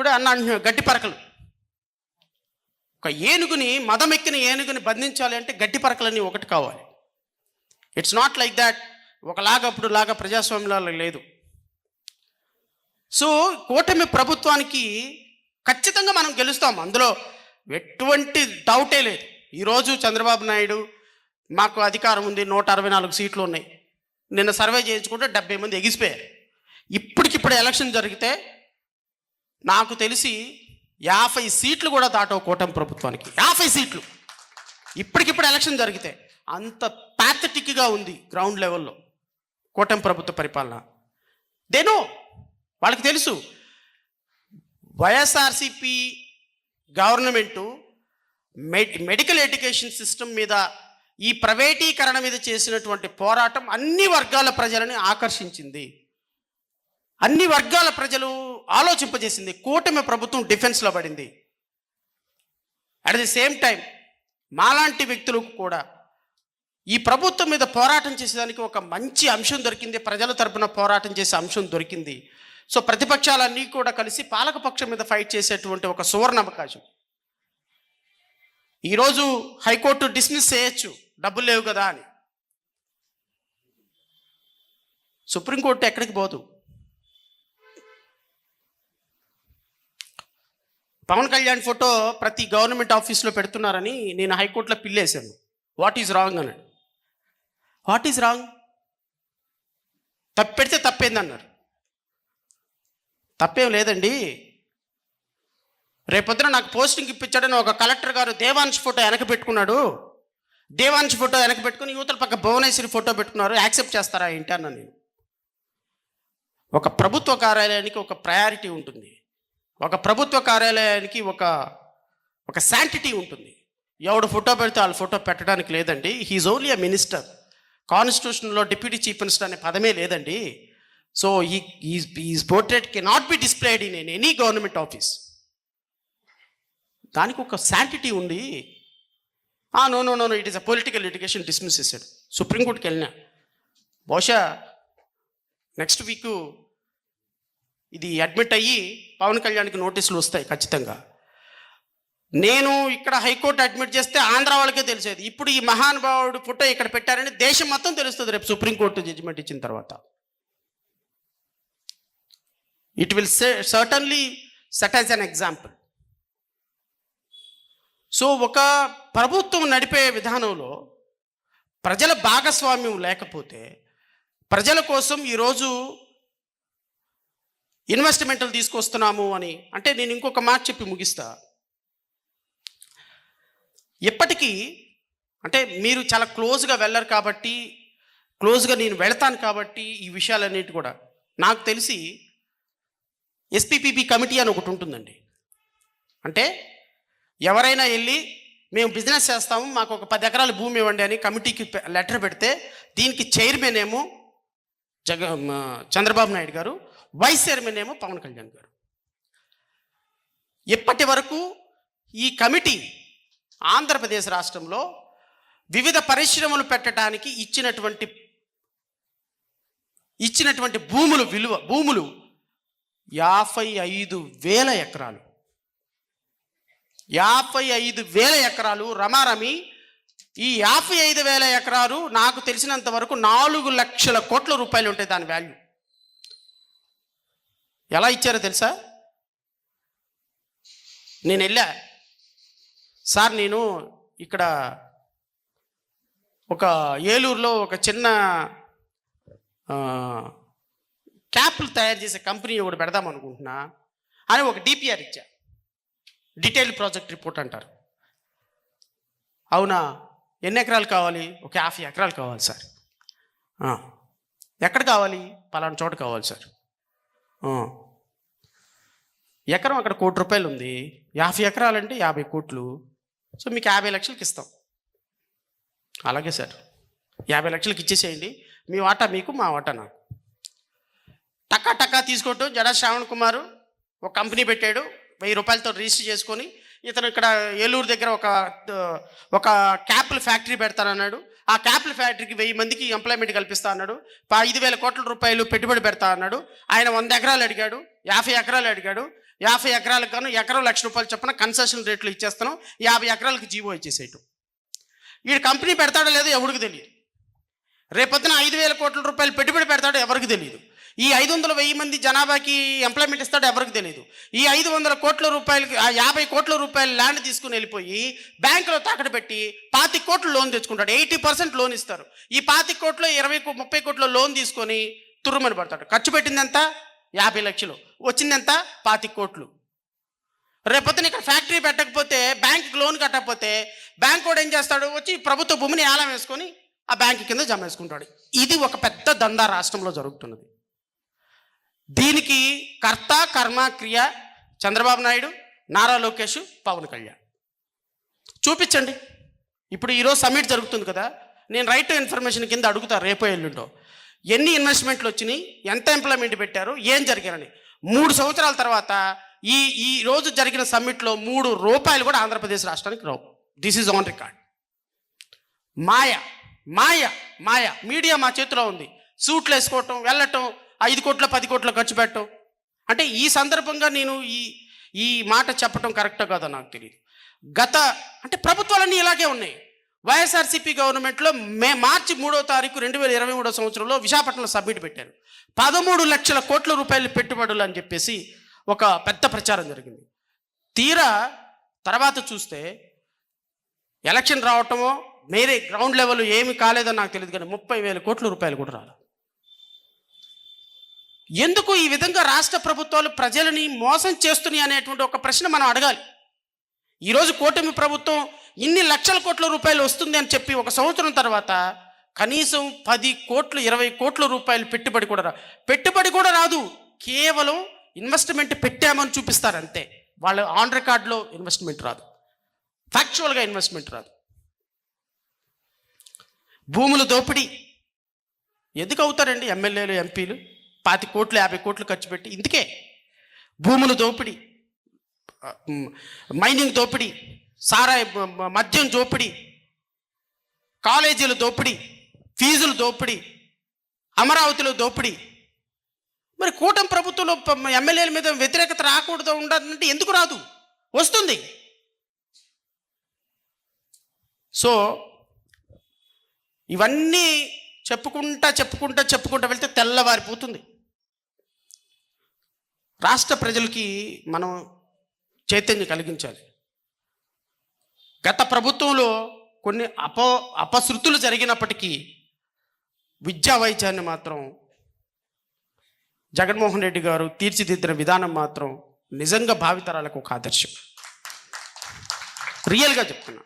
ఇప్పుడు అన్న అంటున్నాడు, గడ్డి పరకలు. ఒక ఏనుగుని మదమెక్కిన ఏనుగుని బంధించాలి అంటే గడ్డి పరకలని ఒకటి కావాలి. ఇట్స్ నాట్ లైక్ దాట్ ఒకలాగా అప్పుడు లాగా ప్రజాస్వామ్యంలో లేదు. సో కూటమి ప్రభుత్వానికి ఖచ్చితంగా మనం గెలుస్తాం. అందులో ఎటువంటి డౌటే లేదు. ఈరోజు చంద్రబాబు నాయుడు మాకు అధికారం ఉంది నూట అరవై నాలుగు సీట్లు ఉన్నాయి. నిన్న సర్వే చేయించుకుంటే డెబ్బై మంది ఎగిసిపోయారు. ఇప్పటికిప్పుడు ఎలక్షన్ జరిగితే నాకు తెలిసి యాభై సీట్లు కూడా దాటవు కూటమి ప్రభుత్వానికి. యాభై సీట్లు. ఇప్పటికిప్పుడు ఎలక్షన్ జరిగితే అంత ప్యాథటిక్గా ఉంది గ్రౌండ్ లెవెల్లో కూటమి ప్రభుత్వ పరిపాలన. దేనో వాళ్ళకి తెలుసు. YSRCP government med medical education system మీద ఈ ప్రైవేటీకరణ మీద చేసినటువంటి పోరాటం అన్ని వర్గాల ప్రజలని ఆకర్షించింది. అన్ని వర్గాల ప్రజలు ఆలోచింపజేసింది కూటమి ప్రభుత్వం డిఫెన్స్లో పడింది. అట్ ది సేమ్ టైం మాలాంటి వ్యక్తులకు కూడా ఈ ప్రభుత్వం మీద పోరాటం చేసేదానికి ఒక మంచి అంశం దొరికింది. ప్రజల తరపున పోరాటం చేసే అంశం దొరికింది. సో ప్రతిపక్షాలన్నీ కూడా కలిసి పాలకపక్షం మీద ఫైట్ చేసేటువంటి ఒక సువర్ణ అవకాశం ఈరోజు హైకోర్టు డిస్మిస్ చేయొచ్చు. డబ్బులు లేవు కదా అని. సుప్రీంకోర్టు ఎక్కడికి పోదు. పవన్ కళ్యాణ్ ఫోటో ప్రతి గవర్నమెంట్ ఆఫీస్లో పెడుతున్నారని నేను హైకోర్టులో పిల్లేశాను. వాట్ ఈజ్ రాంగ్ అని వాట్ ఈజ్ రాంగ్ తప్పు పెడితే తప్పేందన్నారు. తప్పేం లేదండి. రేపొద్దున నాకు పోస్టింగ్ ఇప్పించాడని ఒక కలెక్టర్ గారు దేవాంశ్ ఫోటో వెనక పెట్టుకున్నాడు. దేవాంశ్ ఫోటో వెనక పెట్టుకుని యువతల పక్క భువనేశ్వరి ఫోటో పెట్టుకున్నారు. యాక్సెప్ట్ చేస్తారా ఏంటి అన్నా నేను. ఒక ప్రభుత్వ కార్యాలయానికి ఒక ప్రయారిటీ ఉంటుంది. ఒక ప్రభుత్వ కార్యాలయానికి ఒక ఒక శాంటిటీ ఉంటుంది. ఎవడు ఫోటో పెడితే వాళ్ళ ఫోటో పెట్టడానికి లేదండి. He is only a minister కాన్స్టిట్యూషన్లో డిప్యూటీ చీఫ్ మినిస్టర్ అనే పదమే లేదండి. సో ఈ is portrait can not be displayed in any government office దానికి ఒక శాంటిటీ ఉంది. No no no no it is a political litigation dismiss చేశాడు సుప్రీంకోర్టుకి వెళ్ళినా. బహుశా నెక్స్ట్ వీక్ ఇది అడ్మిట్ అయ్యి పవన్ కళ్యాణ్కి నోటీసులు వస్తాయి ఖచ్చితంగా. నేను ఇక్కడ హైకోర్టు అడ్మిట్ చేస్తే ఆంధ్ర వాళ్ళకే తెలిసేది. ఇప్పుడు ఈ మహానుభావుడు ఫోటో ఇక్కడ పెట్టారని దేశం మొత్తం తెలుస్తుంది రేపు సుప్రీంకోర్టు జడ్జిమెంట్ ఇచ్చిన తర్వాత. It will certainly set as an example so ఒక ప్రభుత్వం నడిపే విధానంలో ప్రజల భాగస్వామ్యం లేకపోతే ప్రజల కోసం ఈరోజు ఇన్వెస్ట్మెంట్లు తీసుకొస్తున్నాము అని. అంటే నేను ఇంకొక మాట చెప్పి ముగిస్తా. ఎప్పటికీ అంటే మీరు చాలా క్లోజ్గా వెళ్ళరు కాబట్టి క్లోజ్గా నేను వెళ్తాను కాబట్టి ఈ విషయాలన్నిటి కూడా. నాకు తెలిసి ఎస్పీపీపీ కమిటీ అని ఒకటి ఉంటుందండి. అంటే ఎవరైనా వెళ్ళి మేము బిజినెస్ చేస్తాము మాకు ఒక పది ఎకరాల భూమి ఇవ్వండి అని కమిటీకి లెటర్ పెడితే దీనికి చైర్మన్ ఏమో జగ చంద్రబాబు నాయుడు గారు వైస్ చైర్మన్ ఏమో పవన్ కళ్యాణ్ గారు. ఇప్పటి వరకు ఈ కమిటీ ఆంధ్రప్రదేశ్ రాష్ట్రంలో వివిధ పరిశ్రమలు పెట్టడానికి ఇచ్చినటువంటి ఇచ్చినటువంటి భూములు విలువ భూములు యాభై ఐదు వేల ఎకరాలు. యాభై ఐదు వేల ఎకరాలు రమారమి ఈ యాభై ఐదు వేల ఎకరాలు నాకు తెలిసినంత వరకు నాలుగు లక్షల కోట్ల రూపాయలు ఉంటాయి దాని వాల్యూ. ఎలా ఇచ్చారో తెలుసా? నేను వెళ్ళా. సార్ నేను ఇక్కడ ఒక ఏలూరులో ఒక చిన్న క్యాప్లు తయారు చేసే కంపెనీ ఒకటి పెడదాం అనుకుంటున్నా. అని ఒక డిపిఆర్ ఇచ్చా. డీటెయిల్ ప్రాజెక్ట్ రిపోర్ట్ అంటారు. అవునా? ఎన్ని ఎకరాలు కావాలి? ఒక యాభై ఎకరాలు కావాలి సార్. ఎక్కడ కావాలి? పలానా చోట కావాలి సార్. ఎకరం అక్కడ కోటి రూపాయలు ఉంది. యాభై ఎకరాలంటే యాభై కోట్లు. సో మీకు యాభై లక్షలకి ఇస్తాం. అలాగే సార్. యాభై లక్షలకి ఇచ్చేసేయండి. మీ వాటా మీకు మా వాటా నాకు. టకా టకా తీసుకోవటం జడా శ్రావణ్ కుమార్ ఒక కంపెనీ పెట్టాడు. వెయ్యి రూపాయలతో రిజిస్టర్ చేసుకొని ఇతను ఇక్కడ ఏలూరు దగ్గర ఒక ఒక క్యాపుల ఫ్యాక్టరీ పెడతానన్నాడు. ఆ క్యాపిల్ ఫ్యాక్టరీకి వెయ్యి మందికి ఎంప్లాయ్మెంట్ కల్పిస్తా అన్నాడు. ప- ఐదు వేల కోట్ల రూపాయలు పెట్టుబడి పెడతా అన్నాడు. ఆయన వంద ఎకరాలు అడిగాడు. యాభై ఎకరాలు అడిగాడు. యాభై ఎకరాలకు గాను ఎకరం లక్ష రూపాయలు చొప్పున కన్సెషన్ రేట్లు ఇచ్చేస్తున్నాం. యాభై ఎకరాలకు జీవో ఇచ్చేసేయటం. వీడు కంపెనీ పెడతాడో లేదో ఎవరికి తెలియదు. రేపొద్దున ఐదు వేల కోట్ల రూపాయలు పెట్టుబడి పెడతాడో ఎవరికి తెలియదు. ఈ ఐదు వందల వెయ్యి మంది జనాభాకి ఎంప్లాయ్మెంట్ ఇస్తాడో ఎవరికి తెలియదు ఈ ఐదు వందల కోట్ల రూపాయలకి ఆ యాభై కోట్ల రూపాయలు ల్యాండ్ తీసుకుని వెళ్ళిపోయి బ్యాంకులో తాకట్టు పెట్టి పాతి కోట్లు లోన్ తెచ్చుకుంటాడు. ఎయిటీ పర్సెంట్ లోన్ ఇస్తారు. ఈ పాతి కోట్లు ఇరవై ముప్పై కోట్ల లోన్ తీసుకొని తుర్రుమని పడతాడు. ఖర్చు పెట్టింది ఎంత యాభై లక్షలు. వచ్చింది ఎంత పాతి కోట్లు. రేపొద్దున ఇక్కడ ఫ్యాక్టరీ పెట్టకపోతే బ్యాంకుకి లోన్ కట్టకపోతే బ్యాంక్ కూడా ఏం చేస్తాడు? వచ్చి ప్రభుత్వ భూమిని ఏలం వేసుకొని ఆ బ్యాంక్ కింద జమ వేసుకుంటాడు ఇది ఒక పెద్ద దందా రాష్ట్రంలో జరుగుతున్నది. దీనికి కర్త కర్మ క్రియ చంద్రబాబు నాయుడు నారా లోకేష్ పవన్ కళ్యాణ్. చూపించండి. ఇప్పుడు ఈరోజు సమ్మిట్ జరుగుతుంది కదా. నేను రైట్ టు ఇన్ఫర్మేషన్ కింద అడుగుతా రేపో ఎల్లుండో. ఎన్ని ఇన్వెస్ట్మెంట్లు వచ్చినాయి ఎంత ఎంప్లాయ్మెంట్ పెట్టారు ఏం జరిగారని మూడు సంవత్సరాల తర్వాత ఈ ఈ రోజు జరిగిన సమ్మిట్లో మూడు రూపాయలు కూడా ఆంధ్రప్రదేశ్ రాష్ట్రానికి రావు. దిస్ ఈజ్ ఆన్ రికార్డ్ మాయ మాయ మాయ. మీడియా మా చేతిలో ఉంది. సూట్లు వేసుకోవటం వెళ్ళటం ఐదు కోట్ల పది కోట్ల ఖర్చు పెట్టడం అంటే ఈ సందర్భంగా నేను ఈ ఈ మాట చెప్పటం కరెక్ట్ కాదో నాకు తెలియదు గత అంటే ప్రభుత్వాలన్నీ ఇలాగే ఉన్నాయి. వైఎస్ఆర్సీపీ గవర్నమెంట్లో మే మార్చి మూడో తారీఖు రెండు వేల ఇరవై మూడో సంవత్సరంలో విశాఖపట్నంలో సబ్మిట్ పెట్టారు. పదమూడు లక్షల కోట్ల రూపాయలు పెట్టుబడులు అని చెప్పేసి ఒక పెద్ద ప్రచారం జరిగింది. తీరా తర్వాత చూస్తే ఎలక్షన్ రావటమో మేరే గ్రౌండ్ లెవెల్ ఏమి కాలేదో నాకు తెలియదు కానీ ముప్పై వేల కోట్ల రూపాయలు కూడా రాలి ఎందుకు ఈ విధంగా రాష్ట్ర ప్రభుత్వాలు ప్రజలని మోసం చేస్తున్నాయి అనేటువంటి ఒక ప్రశ్న మనం అడగాలి. ఈరోజు కూటమి ప్రభుత్వం ఇన్ని లక్షల కోట్ల రూపాయలు వస్తుంది అని చెప్పి ఒక సంవత్సరం తర్వాత కనీసం పది కోట్లు ఇరవై కోట్ల రూపాయలు పెట్టుబడి కూడా రా పెట్టుబడి కూడా రాదు. కేవలం ఇన్వెస్ట్మెంట్ పెట్టామని చూపిస్తారు అంతే వాళ్ళ ఆన్ రికార్డులో ఇన్వెస్ట్మెంట్ రాదు. ఫ్యాక్చువల్గా ఇన్వెస్ట్మెంట్ రాదు. భూముల దోపిడీ. ఎందుకు అవుతారండి ఎమ్మెల్యేలు ఎంపీలు? పాతి కోట్లు యాభై కోట్లు ఖర్చు పెట్టి ఇందుకే. భూముల దోపిడీ మైనింగ్ దోపిడీ సారాయి మద్యం దోపిడీ కాలేజీల దోపిడీ ఫీజుల దోపిడీ అమరావతిలో దోపిడీ. మరి కూటమి ప్రభుత్వంలో ఎమ్మెల్యేల మీద వ్యతిరేకత రాకూడదు ఉండాలంటే ఎందుకు రాదు? వస్తుంది. సో ఇవన్నీ చెప్పుకుంటా చెప్పుకుంటా చెప్పుకుంటా వెళ్తే తెల్లవారిపోతుంది. రాష్ట్ర ప్రజలకి మనం చైతన్యం కలిగించాలి. గత ప్రభుత్వంలో కొన్ని అప అపశృతులు జరిగినప్పటికీ విద్యా వైద్యాన్ని మాత్రం జగన్మోహన్ రెడ్డి గారు తీర్చిదిద్దిన విధానం మాత్రం నిజంగా భావితరాలకు ఒక ఆదర్శం. రియల్గా చెప్తున్నా.